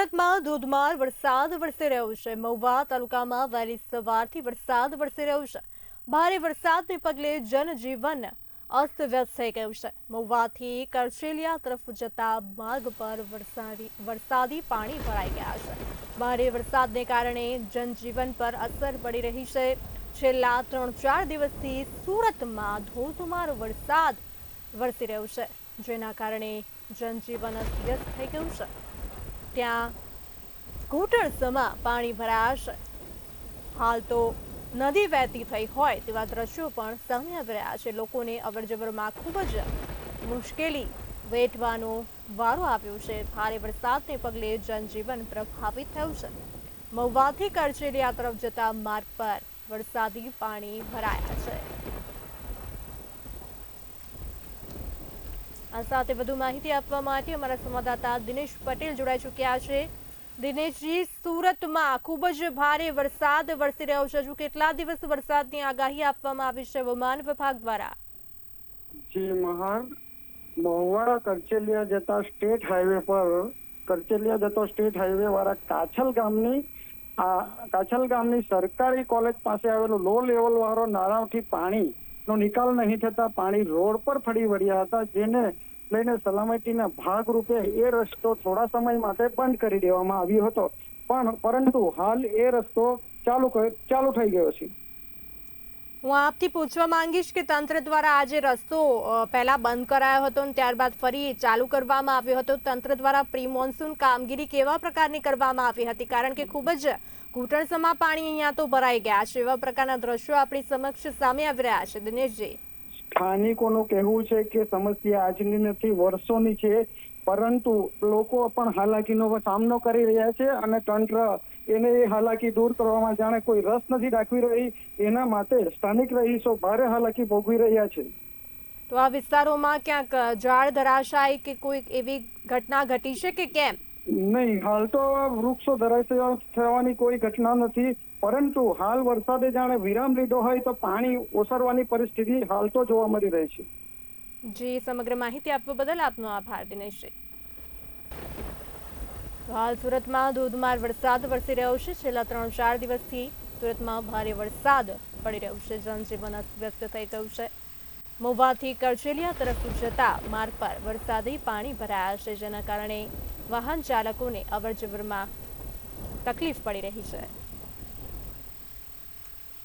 સુરતમાં ધોધમાર વરસાદ વરસી રહ્યો છે. મહુવા તાલુકામાં વહેલી સવારથી વરસાદ વરસી રહ્યો છે. ભારે વરસાદને પગલે જનજીવન અસ્તવ્યસ્ત થઈ ગયું છે. મહુવાથી કરચેલિયા તરફ જતા માર્ગ પર વરસાદી પાણી ભરાઈ ગયા છે. ભારે વરસાદને કારણે જનજીવન પર અસર પડી રહી છે. છેલ્લા ત્રણ ચાર દિવસથી સુરતમાં ધોધમાર વરસાદ વરસી રહ્યો છે, જેના કારણે જનજીવન અસ્તવ્યસ્ત થઈ ગયું છે. ત્યાં ઘૂંટણસમાં પાણી ભરાશે. હાલ તો નદી વહેતી થઈ હોય તેવા દ્રશ્યો પણ સામે આવી રહ્યા છે. લોકોને અવરજવરમાં ખૂબ જ મુશ્કેલી વેઠવાનો વારો આવ્યો છે. ભારે વરસાદને પગલે જનજીવન પ્રભાવિત થયું છે. મહુવાથી કરચેલિયા તરફ જતા માર્ગ પર વરસાદી પાણી ભરાયા છે. આ સાથે વધુ માહિતી આપવા માટે અમારા સંવાદદાતા દિનેશ પટેલ જોડાઈ ચૂક્યા છે. દિનેશજી, સુરતમાં ખૂબ જ ભારે વરસાદ વરસી રહ્યો છે. હજુ કેટલા દિવસ વરસાદની આગાહી આપવામાં આવી છે હવામાન વિભાગ દ્વારા? જી મહાન મહુવાડા કરચેલિયા જતા સ્ટેટ હાઈવે પર, કરચેલિયા જતો સ્ટેટ હાઈવે વાળા કાછલ ગામની, આ કાછલ ગામની સરકારી કોલેજ પાસે આવેલો લો લેવલ વાળો નાળાથી પાણી નો નિકાલ નહીં થતા પાણી રોડ પર ફરી વળ્યા હતા, જેને લઈને સલામતીના ભાગરૂપે એ રસ્તો થોડા સમય માટે બંધ કરી દેવામાં આવ્યો હતો. પણ પરંતુ હાલ એ રસ્તો ચાલુ ચાલુ થઈ ગયો છે. હું આપથી પૂછવા માંગીશ કે તંત્ર દ્વારા આજે રસ્તો પહેલા બંધ કરાયો હતો અને ત્યારબાદ ફરી ચાલુ કરવામાં આવ્યો હતો. તંત્ર દ્વારા પ્રી મોન્સૂન કામગીરી કેવા પ્રકારની કરવામાં આવી હતી? કારણ કે ખૂબ જ ઘૂંટણસમાં પાણી અહીંયા તો ભરાઈ ગયા છે. એવા પ્રકારના દ્રશ્યો આપણી સમક્ષ સામે આવી રહ્યા છે. દિનેશજી. સ્થાનિકોનું કહેવું છે કે સમસ્યા આજની નથી, વર્ષોની છે. પરંતુ લોકો પણ હાલાકીનો સામનો કરી રહ્યા છે અને તંત્ર એને એ હાલાકી દૂર કરવામાં જાણે કોઈ રસ નથી દાખવી રહી. એના માટે સ્થાનિક રહીશો ભારે હાલાકી ભોગવી રહ્યા છે. તો આ વિસ્તારોમાં ક્યાંક જાળ ધરાશાય કે કોઈ એવી ઘટના ઘટી છે કે કેમ? નહીં, હાલ તો વૃક્ષો ધરાશય થવાની કોઈ ઘટના નથી. પરંતુ હાલ વરસાદે જાણે વિરામ લીધો હોય તો પાણી ઓસરવાની પરિસ્થિતિ હાલ તો જોવા મળી રહી છે. જી, સમગ્ર માહિતી આપવા બદલ આપનો આભાર, દિનેશજી. હાલ સુરતમાં ધોધમાર વરસાદ વરસી રહ્યો છે. છેલ્લા ત્રણ, ચાર દિવસથી સુરતમાં ભારે વરસાદ પડી રહ્યો છે. જનજીવન અસ્તવ્યસ્ત થઈ ગયું છે. મોવાથી કરચેલિયા તરફ જતા માર્ગ પર વરસાદી પાણી ભરાયા છે, જેના કારણે વાહન ચાલકોને અવરજવરમાં તકલીફ પડી રહી છે.